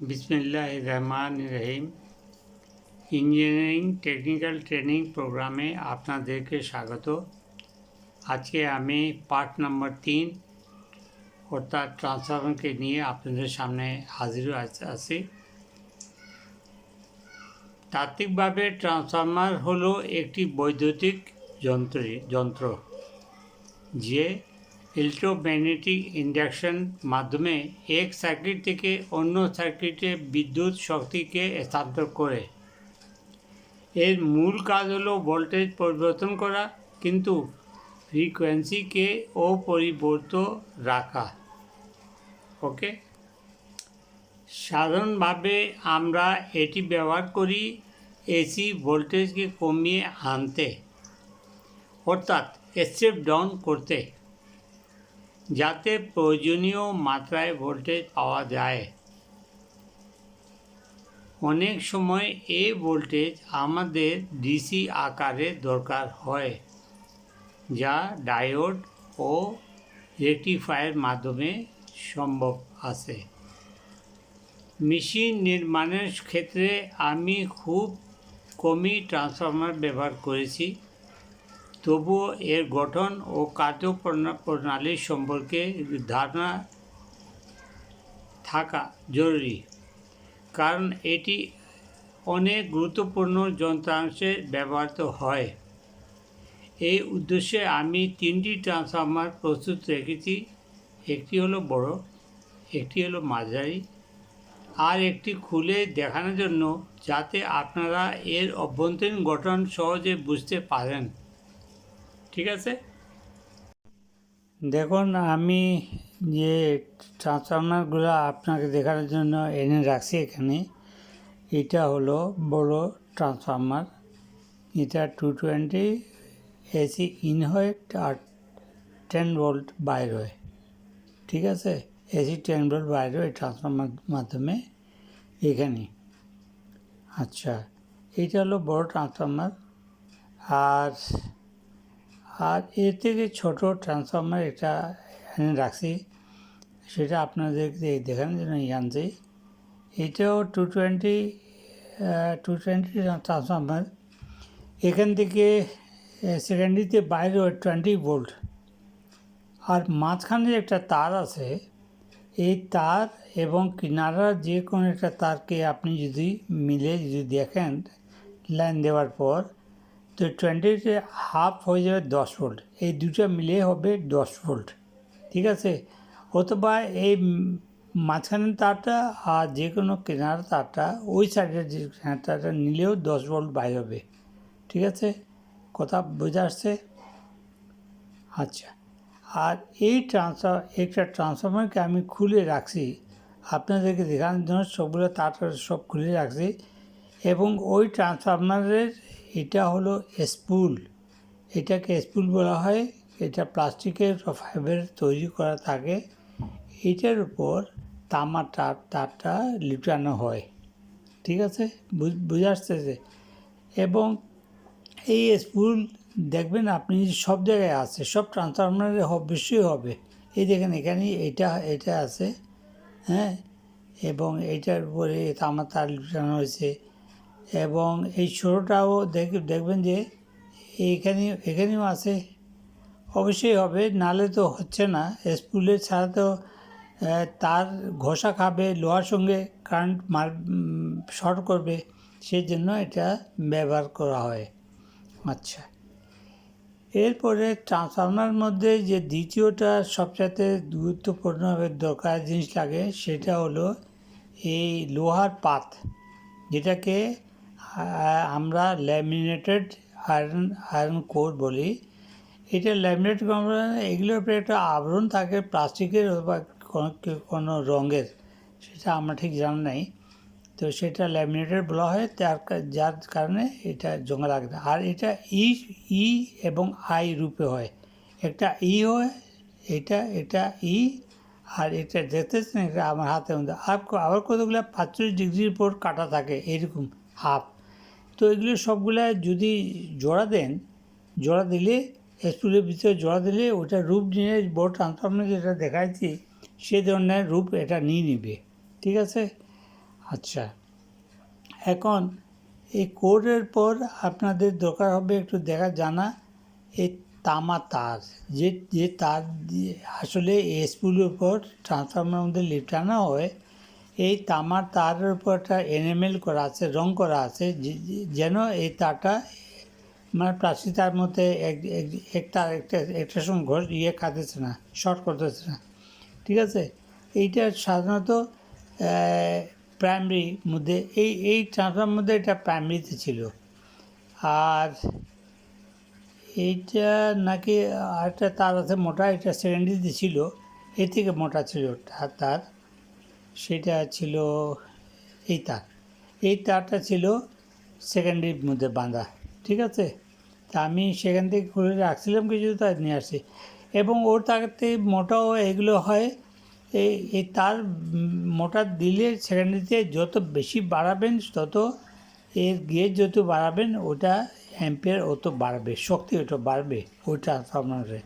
বিসমিল্লাহ রহমান রহিম। ইঞ্জিনিয়ারিং টেকনিক্যাল ট্রেনিং প্রোগ্রামে আপনাদেরকে স্বাগত। আজকে আমি পার্ট নাম্বার তিন, অর্থাৎ ট্রান্সফরমারকে নিয়ে আপনাদের সামনে হাজির আছ- তাত্ত্বিকভাবে ট্রান্সফরমার হলো একটি বৈদ্যুতিক যন্ত্র যন্ত্র, যে ইলেকট্রোম্যাগনেটিক ইন্ডাকশন মাধ্যমে এক সার্কিট থেকে অন্য সার্কিটে বিদ্যুৎ শক্তিকে স্থানান্তর করে। এর মূল কাজ হলো ভোল্টেজ পরিবর্তন করা, কিন্তু ফ্রিকোয়েন্সিকে অপরিবর্তিত রাখা। ওকে সাধারণভাবে আমরা এটি ব্যবহার করি এসি ভোল্টেজকে কমিয়ে আনতে, অর্থাৎ স্টেপ ডাউন করতে। যাতে প্রয়োজনীয় মাত্রায় ভোল্টেজ পাওয়া যায়। অনেক সময় এই ভোল্টেজ আমাদের ডিসি আকারে দরকার হয়, যা ডায়োড ও রেকটিফায়ার মাধ্যমে সম্ভব আছে। মেশিন নির্মাণের ক্ষেত্রে আমি খুব কমই ট্রান্সফরমার ব্যবহার করেছি। তবুও এর গঠন ও কার্যপ্রণালী সম্পর্কে ধারণা থাকা জরুরি, কারণ এটি অনেক গুরুত্বপূর্ণ যন্ত্রাংশে ব্যবহৃত হয়। এই উদ্দেশ্যে আমি তিনটি ট্রান্সফরমার প্রস্তুত রেখেছি, একটি হলো বড়, একটি হলো মাঝারি, আর একটি খুলে দেখানোর জন্য যাতে আপনারা এর অভ্যন্তরীণ গঠন সহজে বুঝতে পারেন। ঠিক আছে? দেখুন, আমি যে ট্রান্সফরমারগুলো আপনাকে দেখানোর জন্য এনে রাখছি এখানে, এটা হলো বড় ট্রান্সফরমার। এটা টু টোয়েন্টি এসি ইন হয় আর টেন ভোল্ট বাইর হয়। ঠিক আছে? এসি টেন ভোল্ট বাইর হয় ট্রান্সফরমার মাধ্যমে এখানে। আচ্ছা এটা হলো বড় ট্রান্সফরমার। আর আর এর থেকে ছোটো ট্রান্সফরমার এটা এখানে রাখছি। সেটা আপনাদেরকে দেখানোর জন্য আনছি। এটাও two twenty two twenty transformer এখান থেকে সেকেন্ডারিতে বাইরে টোয়েন্টি ভোল্ট আর মাঝখানে একটা তার আছে। এই তার এবং কিনারার যে কোনো একটা তারকে আপনি যদি মিলে যদি দেখেন লাইন দেওয়ার পর তো টোয়েন্টিতে হাফ হয়ে যাবে দশ ভোল্ট এই দুটো মিলে হবে দশ ভোল্ট ঠিক আছে? অথবা এই মাঝখানের তারটা আর যে কোনো কেনার তারটা, ওই সাইডের যে কেনার তারটা নিলেও দশ ভোল্ট বাইর হবে। ঠিক আছে? কথা বোঝা আসছে? আচ্ছা। আর এই ট্রান্সফার একটা ট্রান্সফরমারকে আমি খুলে রাখছি, আপনাদেরকে দেখানোর জন্য সবগুলো তারটা সব খুলে রাখছি এবং ওই ট্রান্সফরমারের এটা হলো স্পুল। এটাকে স্পুল বলা হয়। এটা প্লাস্টিকের ফাইবার তৈরি করা থাকে এটার উপর তামার তার, তারটা লিটানো হয়। ঠিক আছে? বুঝে আসতেছে এবং এই স্পুল, দেখবেন আপনি সব জায়গায় আছে, সব ট্রান্সফরমারে অবশ্যই হবে। এই দেখেন এখানে এটা এটা আছে হ্যাঁ? এবং এইটার উপরে তামার তার লুটানো হয়েছে। এবং এই ছোটোটাও দেখ, দেখবেন যে এইখানে এখানেও আছে। অবশ্যই হবে নালে তো হচ্ছে না। স্পুলের ছাড়া তো তার ঘষা খাবে, লোহার সঙ্গে কারেন্ট মার শর্ট করবে সেই জন্য এটা ব্যবহার করা হয়। আচ্ছা। এরপরে ট্রান্সফর্মার মধ্যে যে দ্বিতীয়টা সবচাইতে গুরুত্বপূর্ণভাবে দরকার জিনিস লাগে, সেটা হলো এই লোহার পাত, যেটাকে আমরা ল্যামিনেটেড আয়রন আয়রন কোর বলি। এটা ল্যামিনেট এগুলোর উপরে একটা আবরণ থাকে প্লাস্টিকের বা কোনো কোনো রঙের, সেটা আমরা ঠিক জানা নাই। তো সেটা ল্যামিনেটেড বলা হয়, তার যার কারণে এটা জমা লাগে না আর এটা ই ই এবং আই রূপে হয়। একটা ই হয়, এটা এটা ই আর এটা দেখতেছেন এটা আমার হাতের মধ্যে। আর আবার কতগুলো পাঁচচল্লিশ ডিগ্রির উপর কাটা থাকে, এরকম হাফ তো এগুলো সবগুলা যদি জোড়া দেন, জোড়া দিলে স্কুলের ভিতরে জোড়া দিলে ওটা রূপ নিয়ে বড় ট্রান্সফর্মার যেটা দেখাচ্ছি সে ধরনের রূপ এটা নিয়ে নিবে। ঠিক আছে? আচ্ছা। এখন এই কোডের পর আপনাদের দরকার হবে একটু দেখা জানা এই তামা তার যে যে তার দিয়ে আসলে এসপুলের উপর ট্রান্সফর্মার মধ্যে লিপটানো হয় এই তামার তারের উপর একটা এনএমএল করা আছে, রং করা আছে যেন এই তারটা মানে প্লাস্টিক তার মধ্যে এক- এক- একটা একটা একটা সঙ্গে ঘর ইয়ে খাতেছে না, শর্ট করতেছে না। ঠিক আছে? এইটা সাধারণত প্রাইমারি মধ্যে, এই এই ট্রান্সফার মধ্যে এটা প্রাইমারিতে ছিল। আর এইটা নাকি আরেকটা তার আছে মোটা, এটা সেকেন্ডারিতে ছিল, এর থেকে মোটা ছিল তার। সেটা ছিল এই তার। এই তারটা ছিল সেকেন্ডারির মধ্যে বাঁধা, ঠিক আছে? তা আমি সেখান থেকে খুলে রাখছিলাম কিছু তাই নিয়ে আসছি এবং ওর তাতে মোটাও এগুলো হয়, এই এই তার মোটা দিলে সেকেন্ডারিতে যত বেশি বাড়াবেন, তত এর গিয়ে যত বাড়াবেন, ওটা অ্যাম্পিয়ার অত বাড়বে, শক্তি ওটা বাড়বে ওই ট্রান্সফরমারে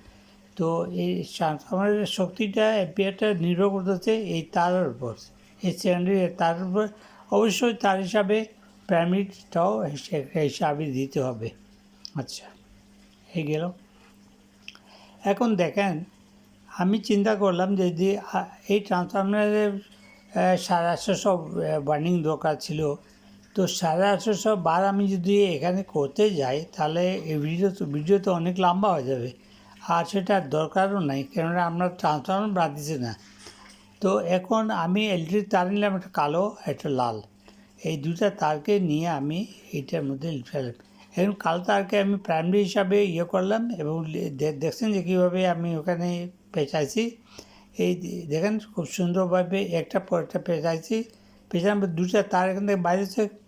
তো এই ট্রান্সফরমারের শক্তিটা অ্যাম্পিয়ারটা নির্ভর করতেছে এই তারের উপর। এই সেকেন্ডারি তারের উপর। অবশ্যই তার হিসাবে প্রাইমারিটাও হিসাবে দিতে হবে। আচ্ছা এই গেল। এখন দেখেন, আমি চিন্তা করলাম যদি এই ট্রান্সফরমারের সাড়ে আটশোশো বার্নিং দরকার ছিল। তো সাড়ে আটশোশো বার আমি যদি এখানে করতে যাই, তাহলে এই ভিডিও তো ভিডিও তো অনেক লম্বা হয়ে যাবে। আর সেটা দরকারও নাই, কেননা আমরা ট্রান্সফরমার দিচ্ছি না। তো এখন আমি এলইডির তার নিলাম, একটা কালো, একটা লাল। এই দুটা তারকে নিয়ে আমি এইটার মধ্যে ফেলাম এখন কালো তারকে আমি প্রাইমারি হিসাবে ইয়ে করলাম এবং দেখছেন যে কীভাবে আমি ওখানে পেঁচাইছি এই দেখেন খুব সুন্দরভাবে একটা পর একটা পেঁচাইছি পেঁচানোর দুটা তার এখান থেকে বাইরে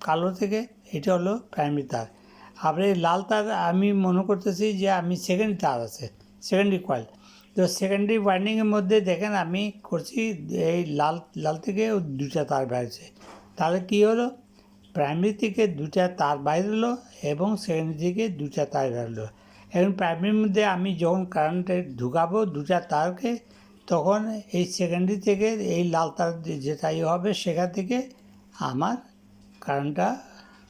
কালো থেকে, এটা হলো প্রাইমারি তার। আবার এই লাল তার আমি মনে করতেছি যে আমি সেকেন্ড তার আছে। সেকেন্ডারি কয়েল তো সেকেন্ডারি ওয়াইন্ডিংয়ের মধ্যে দেখেন আমি করছি এই লাল লাল থেকে দুটা তার বেরোচ্ছে তাহলে কী হলো? প্রাইমারি থেকে দুটা তার বাইরে হলো এবং সেকেন্ডারি থেকে দুটা তার বেরোলো এখন প্রাইমারির মধ্যে আমি যখন কারেন্টে ঢুকাবো দুটা তারকে, তখন এই সেকেন্ডারি থেকে এই লাল তার যে- যেটা ইয়ে হবে সেখান থেকে আমার কারেন্টটা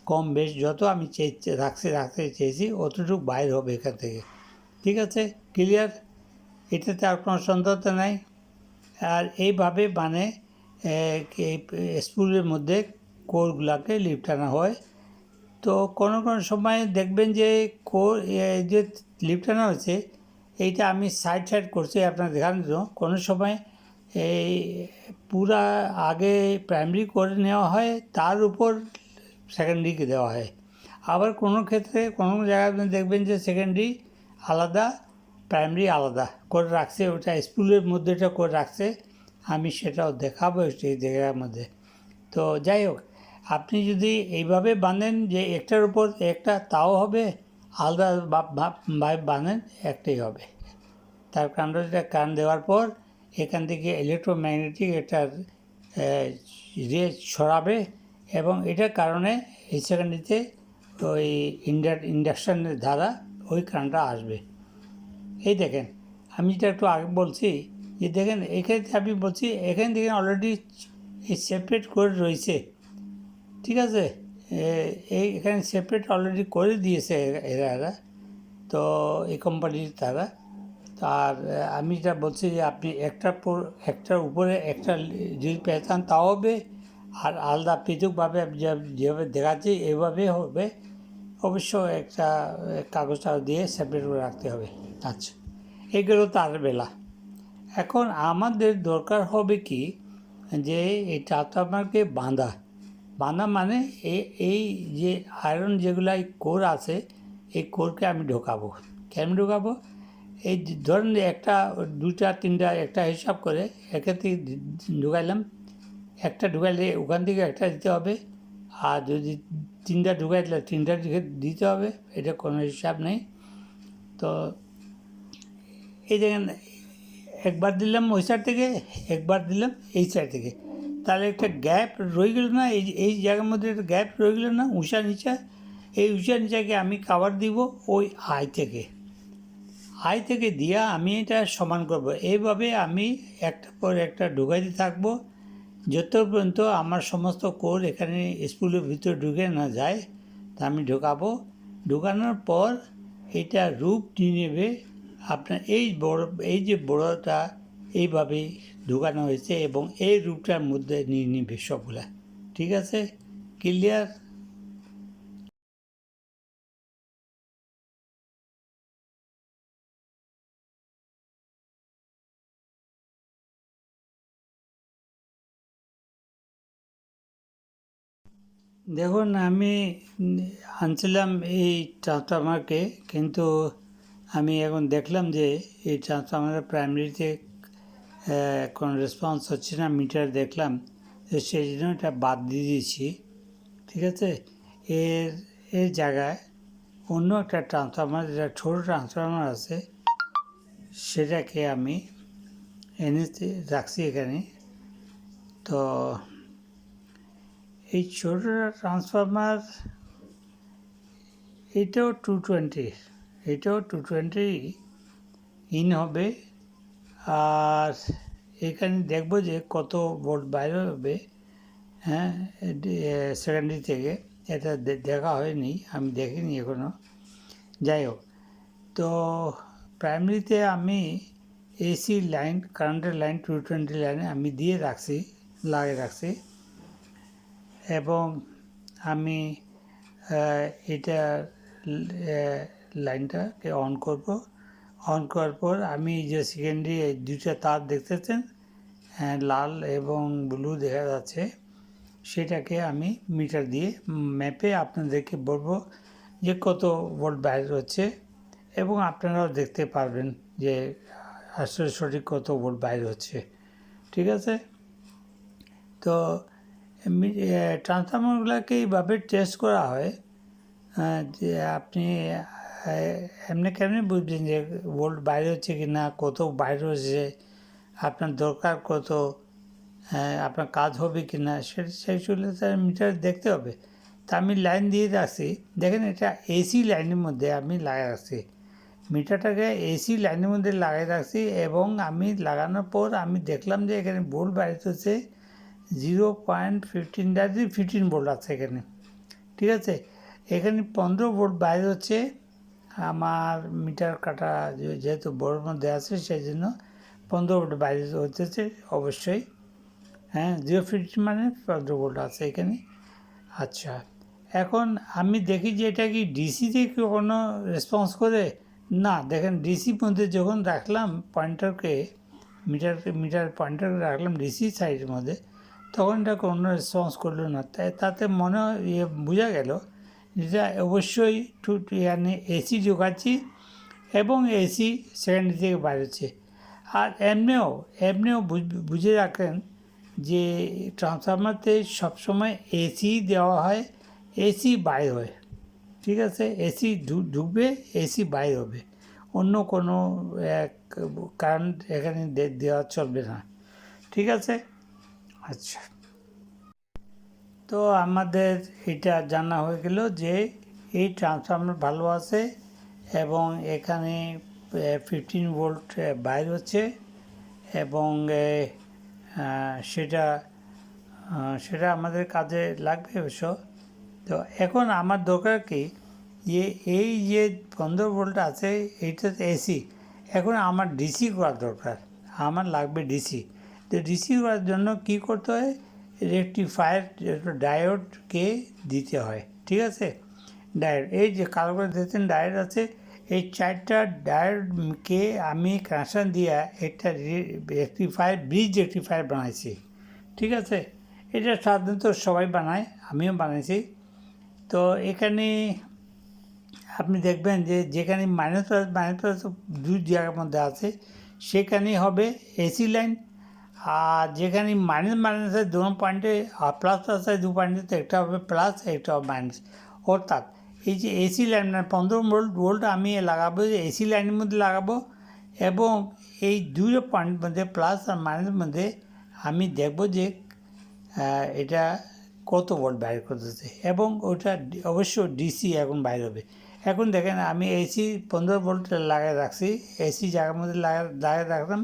কম বেশ, যত আমি চেয়ে রাখতে রাখতে চেয়েছি, অতটুকু বাইর হবে এখান থেকে। ঠিক আছে? ক্লিয়ার এটাতে আর কোনো সন্দেহতা নাই। আর এইভাবে মানে স্পুলের মধ্যে কোরগুলাকে লিপটানো হয়। তো কোনো কোনো সময় দেখবেন যে কোর যে লিপটানো হয়েছে, এইটা আমি সাইড সাইড করছি আপনার জন্য। কোনো সময় এই পুরা আগে প্রাইমারি করে নেওয়া হয়, তার উপর সেকেন্ডারিকে দেওয়া হয়। আবার কোনো ক্ষেত্রে কোনো জায়গায় দেখবেন যে সেকেন্ডারি আলাদা প্রাইমারি আলাদা। করে রাখছে ওটা স্কুলের মধ্যে এটা করে রাখছে। আমি সেটাও দেখাবো সেই জায়গার মধ্যে। তো যাই হোক, আপনি যদি এইভাবে বাঁধেন যে একটার উপর একটা, তাও হবে, আলাদা ভাবে বাঁধেন, একটাই হবে। তার কারণটা যেটা কান দেওয়ার পর, এখান থেকে ইলেকট্রোম্যাগনেটিক একটা রে ছড়াবে এবং এটার কারণে এই সেকেন্ডারিতে ওই ইন্ডা ইন্ডাকশানের দ্বারা ওই কারেন্টটা আসবে। এই দেখেন, আমি যেটা একটু আগে বলছি, যে দেখেন, এখানে আমি বলছি, এখান থেকে অলরেডি এই সেপারেট করে রয়েছে। ঠিক আছে? এই এখানে সেপারেট অলরেডি করে দিয়েছে এরা- এরা। তো এই কোম্পানির তারা। আর আমি যেটা বলছি, যে আপনি একটার পর একটার উপরে একটা যদি পেঁচান তাও হবে, আর আলাদা পৃথকভাবে যেভাবে দেখাচ্ছি, এভাবে হবে। অবশ্য একটা কাগজটা দিয়ে সেপারেট করে রাখতে হবে আচ্ছা এগুলো তার বেলা এখন আমাদের দরকার হবে কি যে এই ট্রান্সফরমারকে বাঁধা বাঁধা মানে এই যে আয়রন যেগুলো এই কোর আছে এই কোরকে আমি ঢোকাবো কেন ঢোকাবো এই ধরেন একটা দুটা তিনটা একটা হিসাব করে একে থেকে ঢুকাইলাম একটা ঢুকাইলে ওখান থেকে একটা দিতে হবে আর যদি তিনটা ঢুকাই তাহলে তিনটা দিতে হবে, এটা কোনো হিসাব নেই। তো এই দেখেন, একবার দিলাম ওই সাইড থেকে, একবার দিলাম এই সাইড থেকে। তাহলে একটা গ্যাপ রয়ে গেল না, এই এই জায়গার মধ্যে একটা গ্যাপ রয়ে গেল না উষা নিচা? এই উষা নিচাকে আমি কাভার দিব ওই আই থেকে। আই থেকে দিয়া আমি এটা সমান করব। এইভাবে আমি একটা পর একটা ঢুকাইতে থাকব। যত পর্যন্ত আমার সমস্ত কোর এখানে স্কুলের ভিতরে ঢুকে না যায়, তা আমি ঢোকাবো। ঢোকানোর পর এটা রূপ নিয়ে নেবে। আপনার এই বড়, এই যে বড়টা এইভাবেই ঢোকানো হয়েছে এবং এই রূপটার মধ্যে নিয়ে নিবে সবগুলা। ঠিক আছে? ক্লিয়ার দেখুন, আমি আনছিলাম এই ট্রান্সফরমারকে কিন্তু আমি এখন দেখলাম যে এই ট্রান্সফরমারের প্রাইমারিতে কোনো রেসপন্স হচ্ছে না মিটার দেখলাম। সেই জন্য এটা বাদ দিয়ে দিয়েছি, ঠিক আছে? এর এর জায়গায় অন্য একটা ট্রান্সফরমার যেটা ছোটো ট্রান্সফরমার আছে, সেটাকে আমি এনে রাখছি এখানে। তো এই ছোটো ট্রান্সফরমার এটাও টু টোয়েন্টি এটাও টু টোয়েন্টি ইন হবে। আর এখানে দেখব যে কত ভোল্ট বাইরে হবে। হ্যাঁ সেকেন্ডারি থেকে। এটা দেখা হয়নি, আমি দেখিনি এখনও যাই হোক, তো প্রাইমারিতে আমি এসি লাইন কারেন্টের লাইন টু টোয়েন্টি লাইনে আমি দিয়ে রাখছি, লাগিয়ে রাখছি। এবং আমি এটা লাইনটাকে অন করব। অন করার পর আমি যে সেকেন্ডারি এই দুটা তার দেখতেছেন লাল এবং ব্লু দেখা যাচ্ছে, সেটাকে আমি মিটার দিয়ে ম্যাপে আপনাদেরকে বলব যে কত ভোল্ট বাইরে হচ্ছে এবং আপনারাও দেখতে পারবেন যে আসলে সঠিক কত ভোল্ট বাইরে হচ্ছে। ঠিক আছে? তো ট্রান্সফর্মারগুলোকে এইভাবে টেস্ট করা হয়। যে আপনি এমনি কেমনি বুঝবেন যে ভোল্ট বাইরে হচ্ছে কি না কত বাইরে হচ্ছে, আপনার দরকার কত আপনার কাজ হবে কি না সেটা সেই চলে তার মিটার দেখতে হবে। তা আমি লাইন দিয়ে রাখছি। দেখেন এটা এসি লাইনের মধ্যে আমি লাগিয়ে রাখছি। মিটারটাকে এসি লাইনের মধ্যে লাগিয়ে রাখছি এবং আমি লাগানোর পর আমি দেখলাম যে এখানে ভোল্ট বাইরে হচ্ছে জিরো পয়েন্ট ফিফটিন ডাজি ফিফটিন ভোল্ট আছে এখানে, ঠিক আছে? এখানে পনেরো ভোল্ট বাইরে হচ্ছে আমার মিটার কাটা যেহেতু বড়োর মধ্যে আছে, সেই জন্য পনেরো ভোল্ট বাইরে হতেছে অবশ্যই। হ্যাঁ জিরো ফিফটিন মানে পনেরো ভোল্ট আছে এখানে। আচ্ছা এখন আমি দেখি যে এটা কি ডিসিতে কি কোনো রেসপন্স করে? না, দেখেন ডিসি মধ্যে যখন রাখলাম পয়েন্টারকে মিটার মিটার পয়েন্টারকে রাখলাম ডিসি সাইডের মধ্যে তখন এটা কোনো রেসপন্স করল না। তাই তাতে মনে ইয়ে বোঝা গেল যেটা অবশ্যই টু মানে এসি ঢোকাচ্ছি এবং এসি সেকেন্ডারি থেকে বাইরেছে আর এমনিও এমনিও বুঝ- রাখেন যে ট্রান্সফরমারতে সবসময় এসি দেওয়া হয় এসি বাইর হয়। ঠিক আছে? এসি ঢুকবে এসি বাইর হবে। অন্য কোনো এক কারেন্ট এখানে দেওয়া চলবে না। ঠিক আছে? আচ্ছা। তো আমাদের এটা জানা হয়ে গেল যে এই ট্রান্সফর্মার ভালো আছে এবং এখানে ফিফটিন ভোল্ট বাইর হচ্ছে এবং সেটা সেটা আমাদের কাজে লাগবে অবশ্য। তো এখন আমার দরকার কি যে এই যে পনেরো ভোল্ট আছে এইটা এসি, এখন আমার ডিসি করার দরকার, আমার লাগবে ডিসি ডিসি করার জন্য কি করতে হয়? রেকটিফায়ার ডায়োডকে দিতে হয়, ঠিক আছে? ডায়োড এই যে কালো করে দিয়েছেন ডায়োড আছে, এই চারটা ডায়োডকে আমি কানেকশান দিয়ে একটা রেকটিফায়ার ব্রিজ রেকটিফায়ার বানাইছি, ঠিক আছে? এটা সাধারণত সবাই বানায়, আমিও বানাইছি। তো এখানে আপনি দেখবেন যে যেখানে মাইনাস প্লাস মাইনাস প্লাস দুই জায়গার মধ্যে আছে, সেখানেই হবে এসি লাইন আর যেখানে মাইনাস মাইনাসের দু পয়েন্টে প্লাস প্লাসের দু পয়েন্টে তো একটা হবে প্লাস একটা হবে মাইনাস অর্থাৎ এই যে এসি লাইন মানে পনেরো ভোল্ট ভোল্ট আমি লাগাবো, যে এসি লাইনের মধ্যে লাগাবো, এবং এই দুই পয়েন্ট মধ্যে প্লাস আর মাইনাসের মধ্যে আমি দেখব যে এটা কত ভোল্ট বাইর করতেছে। এবং ওটা অবশ্য ডিসি এখন বাইর হবে। এখন দেখেন আমি এসি পনেরো ভোল্ট লাগিয়ে রাখছি এসি জায়গার মধ্যে লাগা লাগিয়ে রাখলাম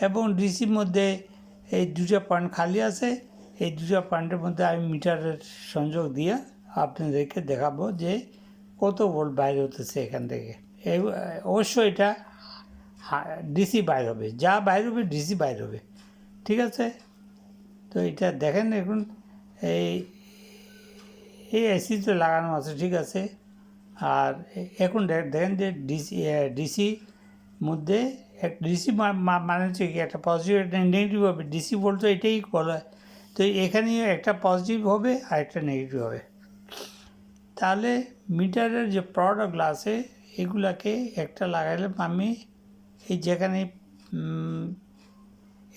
এবং ডিসির মধ্যে এই দুটো পয়েন্ট খালি আছে। এই দুটো পয়েন্টের মধ্যে আমি মিটারের সংযোগ দিয়ে আপনাদেরকে দেখাবো যে কত ভোল্ট বাইরে হতেছে এখান থেকে। এই অবশ্যই এটা ডিসি বাইর হবে। যা বাইর হবে, ডিসি বাইর হবে। ঠিক আছে? তো এটা দেখেন এখন এই এই এসি তো লাগানো আছে, ঠিক আছে? আর এখন দেখ- দেখেন যে ডিসি ডিসি মধ্যে ডিসি মানে হচ্ছে কি, একটা পজিটিভ একটা নেগেটিভ হবে। ডিসি বলতে এটাই বলা। হয়। তো এখানে একটা পজিটিভ হবে আর একটা নেগেটিভ হবে। তাহলে মিটারের যে প্রোডাক্টগুলো আছে, এগুলাকে একটা লাগাইলে আমি এই যেখানে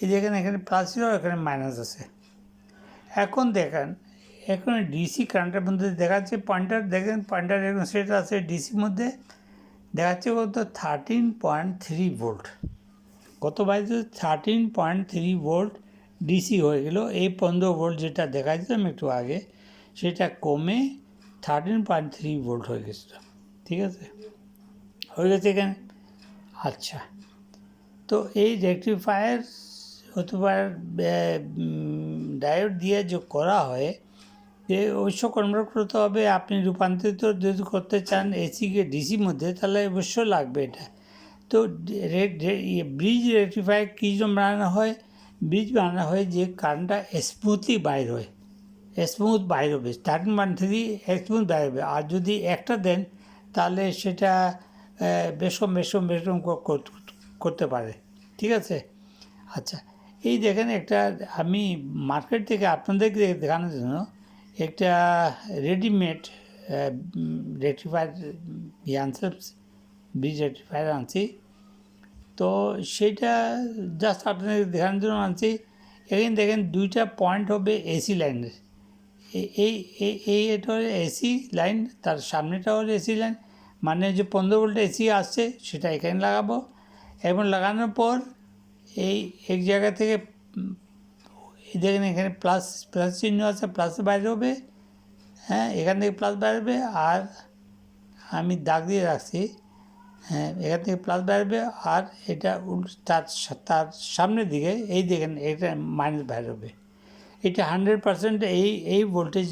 এই যেখানে এখানে প্লাস ছিল এখানে মাইনাস আছে। এখন দেখেন, এখন ডিসি কারেন্টের মধ্যে দেখাচ্ছে পয়েন্টার দেখেন পয়েন্টার এখন সেট আছে ডিসির মধ্যে। দেখাচ্ছে কত? থার্টিন পয়েন্ট থ্রি ভোল্ট কত বাইরে thirteen point three volt DC হয়ে গেল। এই পনেরো ভোল্ট যেটা দেখাচ্ছিলাম একটু আগে, সেটা কমে থার্টিন পয়েন্ট থ্রি ভোল্ট হয়ে গেছিল। ঠিক আছে? হয়ে গেছে এখানে আচ্ছা। তো এই রেকটিফায়ার অথবা ডায়োড দিয়ে যে করা হয় যে অবশ্য কনভার্ট করতে হবে, আপনি রূপান্তরিত যদি করতে চান এসিকে ডিসি মধ্যে, তাহলে অবশ্য লাগবে এটা। তো ব্রিজ রেকটিফায়ার কী জন্য বানানো হয়? ব্রিজ বানানো হয় যে কারেন্টটা স্মুথলি বাইর হয়। স্মুথ বাইর হবে। থার্টিন ওয়ান থ্রি স্মুথ বাইর হবে। আর যদি একটা দেন, তাহলে সেটা বেশম বেশম বেশম কর- কর- করতে পারে। ঠিক আছে? আচ্ছা এই দেখেন একটা, আমি মার্কেট থেকে আপনাদেরকে দেখানোর জন্য একটা রেডিমেড রেক্টিফায়ার আনছে ব্রিজ রেক্টিফায়ার আনছি। তো সেইটা জাস্ট আপনাদের দেখানোর জন্য আনছি। এখানে দেখেন দুইটা পয়েন্ট হবে এসি লাইনের এই এই- এটা হলো এসি লাইন তার সামনেটা হলো এসি লাইন মানে যে পনেরো ভোল্ট এসি আসছে, সেটা এখানে লাগাবো। এবং লাগানোর পর এই এক জায়গা থেকে এই দেখেন এখানে প্লাস প্লাস চিহ্ন আছে প্লাস বাইরে হবে হ্যাঁ এখান থেকে প্লাস বাইরবে আর আমি দাগ দিয়ে রাখছি। হ্যাঁ এখান থেকে প্লাস বেরোবে আর এটা তার তার সামনের দিকে, এই দেখেন এটা মাইনাস হবে এটা হান্ড্রেড পার্সেন্ট এই এই ভোল্টেজ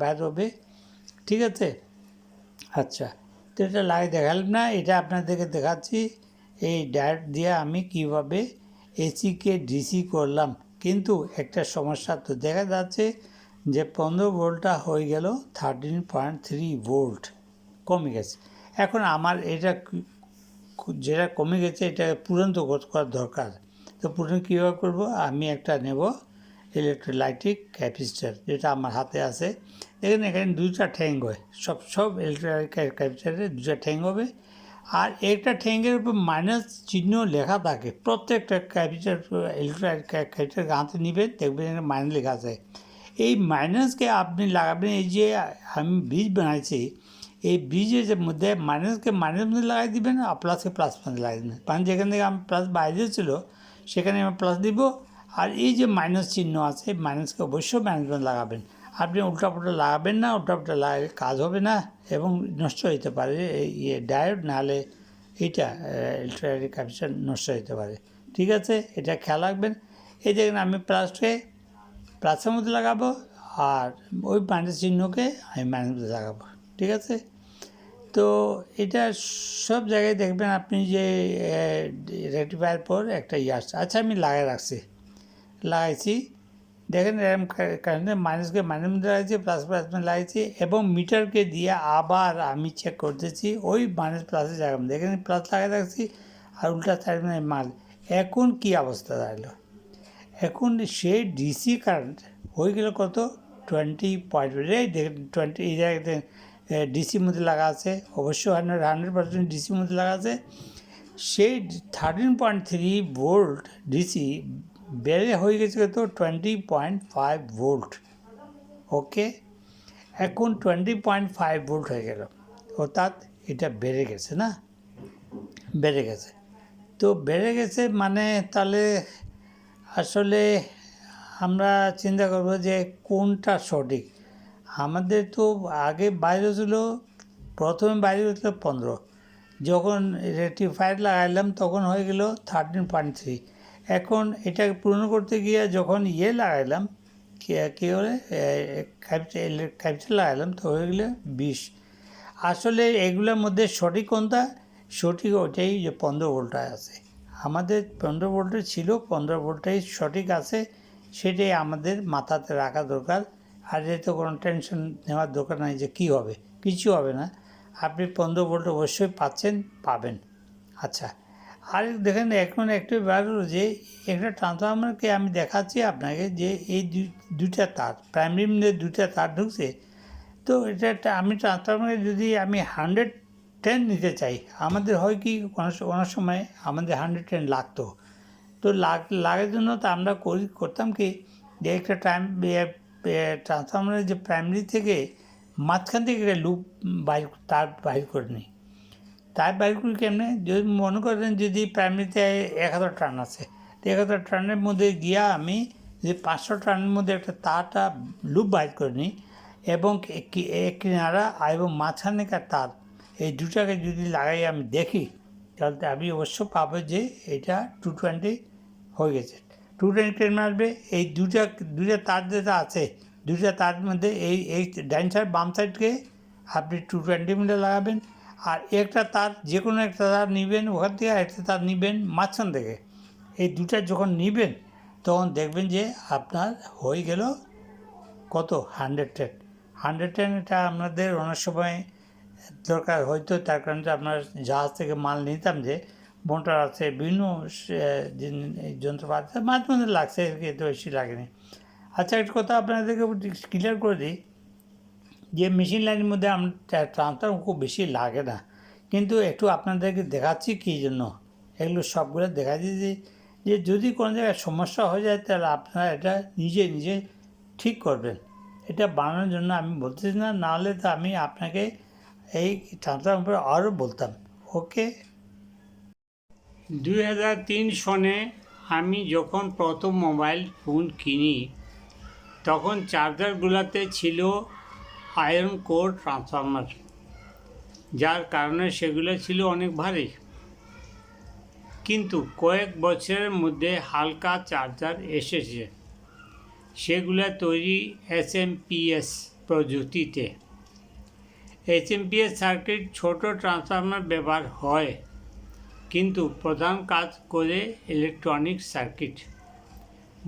বের হবে ঠিক আছে? আচ্ছা তো এটা লাগাই দেখালাম না, এটা আপনাদেরকে দেখাচ্ছি। এই ডায়েট দিয়ে আমি কীভাবে এসিকে ডিসি করলাম। কিন্তু একটা সমস্যা তো দেখা যাচ্ছে যে পনেরো ভোল্টটা হয়ে গেল থার্টিন পয়েন্ট থ্রি ভোল্ট কমে গেছে। এখন আমার এটা যেটা কমে গেছে এটা পূরন্ত করার দরকার। তো পূরণ কীভাবে করব? আমি একটা নেব ইলেকট্রোলাইটিক ক্যাপিস্টার যেটা আমার হাতে আছে। দেখেন এখানে দুইটা ঠ্যাং হয়। সব সব ইলেকট্রোলাইটিক ক্যাপিস্টারে দুটা ঠ্যাং হবে। আর একটা ঠ্যাঙ্গের উপর মাইনাস চিহ্ন লেখা থাকে। প্রত্যেকটা ক্যাপিটাল ক্যাপিটাল হাতে নেবেন, দেখবেন মাইনাস লেখা আছে। এই মাইনাসকে আপনি লাগাবেন, এই যে আমি বীজ বানাইছি, এই বীজের মধ্যে মাইনাসকে মাইনাস মধ্যে লাগাই দিবেন আর প্লাসকে প্লাস মধ্যে লাগাই দিবেন। কারণ যেখান থেকে আমার প্লাস বাইরে ছিল, সেখানে আমি প্লাস দিব। আর এই যে মাইনাস চিহ্ন আছে মাইনাসকে অবশ্যই মাইনাস লাগাবেন। আপনি উল্টাপুল্টা লাগাবেন না, উল্টাপুল্টা লাগালে কাজ হবে না এবং নষ্ট হতে পারে। ইয়ে ডায়োড, নাহলে এইটা ইলেকট্রিক ক্যাপিটাল নষ্ট হতে পারে। ঠিক আছে? এটা খেয়াল রাখবেন। এই দেখেন, আমি প্লাসকে প্লাসের মধ্যে লাগাবো আর ওই মাইনাস চিহ্নকে আমি মাইনাস মধ্যে লাগাবো। ঠিক আছে? তো এটা সব জায়গায় দেখবেন আপনি যে রেক্টিফায়ার পর একটা ইয়ে আসছে। আচ্ছা আমি লাগাই রাখছি। লাগাইছি। দেখেন এরকম কারণে মাইনাসকে মাইনাস মধ্যে লাগাইছি প্লাস প্লাস মধ্যে লাগাইছি এবং মিটারকে দিয়ে আবার আমি চেক করতেছি, ওই মাইনাস প্লাসের জায়গা এখানে প্লাস লাগাই রাখছি আর উল্টা সাইড মাল। এখন কি অবস্থা দাঁড়াল? এখন সে ডিসি কারেন্ট হয়ে গেল কত? টোয়েন্টি পয়েন্ট দেখেন টোয়েন্টি এই জায়গাতে ডিসির মধ্যে লাগা আছে, অবশ্যই হান্ড্রেড হান্ড্রেড পার্সেন্ট ডিসির মধ্যে লাগা আছে। সেই thirteen point three volt DC বেড়ে হয়ে গেছে তো twenty point five volt okay এখন টোয়েন্টি পয়েন্ট ফাইভ ভোল্ট হয়ে গেল, অর্থাৎ এটা বেড়ে গেছে না? বেড়ে গেছে। তো বেড়ে গেছে মানে তাহলে আসলে আমরা চিন্তা করব যে কোনটা সঠিক? আমাদের তো আগে বাইরে ছিল, প্রথমে বাইরে ছিল পনেরো, যখন রেটিফায়ার লাগাইলাম তখন হয়ে গেল থার্টিন পয়েন্ট থ্রি এখন এটা পূরণ করতে গিয়ে যখন ইয়ে লাগাইলাম, কে- বলে ক্যাপিটাল লাগাইলাম, তো হয়ে গেলে বিশ। আসলে এগুলোর মধ্যে সঠিক কোনটা? সঠিক ওটাই যে পনেরো ভোল্টায় আছে। আমাদের পনেরো ভোল্টে ছিল, পনেরো ভোল্টটাই সঠিক আছে, সেটাই আমাদের মাথাতে রাখা দরকার। আর এতে কোনো টেনশন নেওয়ার দরকার নাই যে কী হবে, কিছু হবে না। আপনি পনেরো ভোল্ট অবশ্যই পাচ্ছেন, পাবেন। আচ্ছা। আর দেখেন এখন একটু ব্যাপার হলো যে, একটা ট্রান্সফরমারকে আমি দেখাচ্ছি আপনাকে যে, এই দুই দুইটা তার প্রাইমারি দুইটা তার ঢুকছে। তো এটা একটা, আমি ট্রান্সফরমারে যদি আমি হান্ড্রেড টেন নিতে চাই, আমাদের হয় কি, কোনো সময় আমাদের হান্ড্রেড টেন লাগতো। তো লাগ, লাগার জন্য তো আমরা করি, করতাম কি, যে একটা টাইম ট্রান্সফরমারের যে প্রাইমারি থেকে মাঝখান থেকে একটা লুপ বাইর, তার বাইর করে নিই। বাইর করি কেমনে? যদি মনে করেন যদি প্রাইমারিতে এক হাজার টান আছে এক হাজার টানের মধ্যে গিয়া আমি যে পাঁচশো টানের মধ্যে একটা তারটা লুপ বাইর করে নিই এবং কিনারা এবং মাঝখানেকার তার, এই দুটাকে যদি লাগাই আমি দেখি, তাহলে আমি অবশ্য পাবো যে এটা টু টোয়েন্টি হয়ে গেছে। টু টোয়েন্টি টেন আসবে, এই দুটা দুটা তার যেটা আছে দুটা তার মধ্যে এই এই ডাইন সাইড বাম সাইডকে আপনি টু টোয়েন্টি মিটার লাগাবেন আর একটা তার, যে কোনো একটা তার নিবেন ওখান থেকে একটা তার নিবেন মাঝখান থেকে। এই দুটা যখন নিবেন, তখন দেখবেন যে আপনার হয়ে গেল কত? হান্ড্রেড টেন হান্ড্রেড টেন এটা আপনাদের অনেক সময় দরকার। হয়তো তার কারণে আপনার জাহাজ থেকে মাল নিতাম যে, মোটর আছে, বিভিন্ন যন্ত্রপাতি মাঝে মধ্যে লাগছে এত বেশি লাগেনি। আচ্ছা একটা কথা আপনাদেরকে ক্লিয়ার করে দিই। যে মেশিন লাইনের মধ্যে আমরা ট্রান্সফার খুব বেশি লাগে না। কিন্তু একটু আপনাদেরকে দেখাচ্ছি কী জন্য? এগুলো সবগুলো দেখা দিয়েছি যে যদি কোনো জায়গায় সমস্যা হয়ে যায়, তাহলে আপনারা এটা নিজে নিজে ঠিক করবেন। এটা বানানোর জন্য আমি বলতেছি না নাহলে তো আমি আপনাকে এই ট্রান্সফার উপরে আরও বলতাম। ওকে? দুই হাজার তিন সনে আমি যখন প্রথম মোবাইল ফোন কিনি, তখন চার্জারগুলোতে ছিল আয়রন কোর ট্রান্সফরমার, যার কারণে সেগুলো ছিল অনেক ভারী। কিন্তু কয়েক বছরের মধ্যে হালকা চার্জার এসেছে। সেগুলো তৈরি এস এম পিএস প্রযুক্তিতে। এস এম পিএস সার্কিট ছোট ট্রান্সফরমার ব্যবহার হয়, কিন্তু প্রধান কাজ করে ইলেকট্রনিক সার্কিট।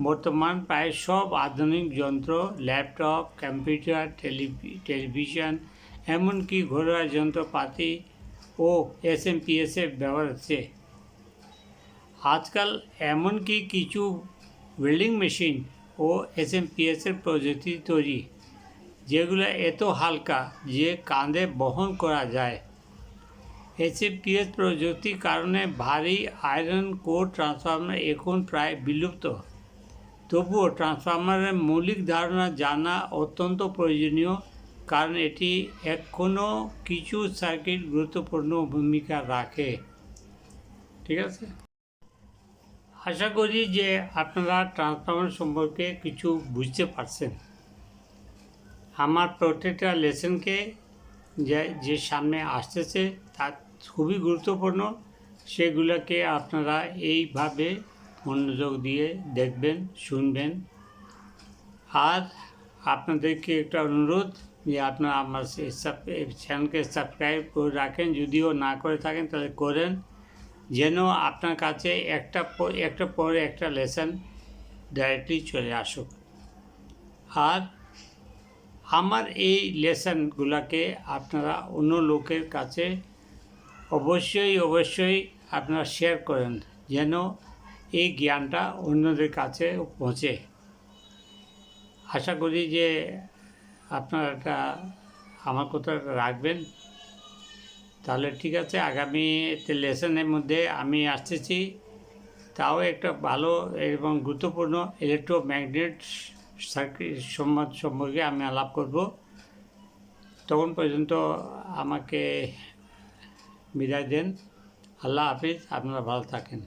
বর্তমান প্রায় সব আধুনিক যন্ত্র, ল্যাপটপ, কম্পিউটার, টেলিভি, টেলিভিশন, এমনকি ঘরোয়া যন্ত্রপাতি ও এস এম পিএসে ব্যবহার হচ্ছে। আজকাল এমনকি কিছু ওয়েল্ডিং মেশিন ও এস এম পিএসের প্রযুক্তি তৈরি, যেগুলো এত হালকা যে কাঁধে বহন করা যায়। এসএপিএস প্রযুক্তির কারণে ভারী আয়রন কোর ট্রান্সফর্মার এখন প্রায় বিলুপ্ত। তবুও ট্রান্সফর্মারের মৌলিক ধারণা জানা অত্যন্ত প্রয়োজনীয়, কারণ এটি এখনও কিছু সার্কিট গুরুত্বপূর্ণ ভূমিকা রাখে। ঠিক আছে? আশা করি যে আপনারা ট্রান্সফর্মার সম্পর্কে কিছু বুঝতে পারছেন। আমার প্রত্যেকটা লেসনকে যে যে সামনে আসতেছে তা খুবই গুরুত্বপূর্ণ। সেগুলোকে আপনারা এইভাবে মনোযোগ দিয়ে দেখবেন, শুনবেন। আর আপনাদেরকে একটা অনুরোধ যে আপনারা আমার চ্যানেলকে সাবস্ক্রাইব করে রাখেন। যদিও না করে থাকেন, তাহলে করেন। যেন আপনার কাছে একটা একটা পরে একটা লেসন ডাইরেক্টলি চলে আসুক। আর আমার এই লেসনগুলোকে আপনারা অন্য লোকের কাছে অবশ্যই অবশ্যই আপনারা শেয়ার করেন। যেন এই জ্ঞানটা অন্যদের কাছে পৌঁছে। আশা করি যে আপনারা এটা আমার কথা রাখবেন। তাহলে ঠিক আছে, আগামী লেসনের মধ্যে আমি আসতেছি। তাও একটা ভালো এবং গুরুত্বপূর্ণ ইলেকট্রোম্যাগনেট সার্কিট সম্বন্ধ সম্পর্কে আমি আলাপ করব। তখন পর্যন্ত আমাকে বিদায় দেন। আল্লাহ হাফিজ, আপনারা ভালো থাকেন।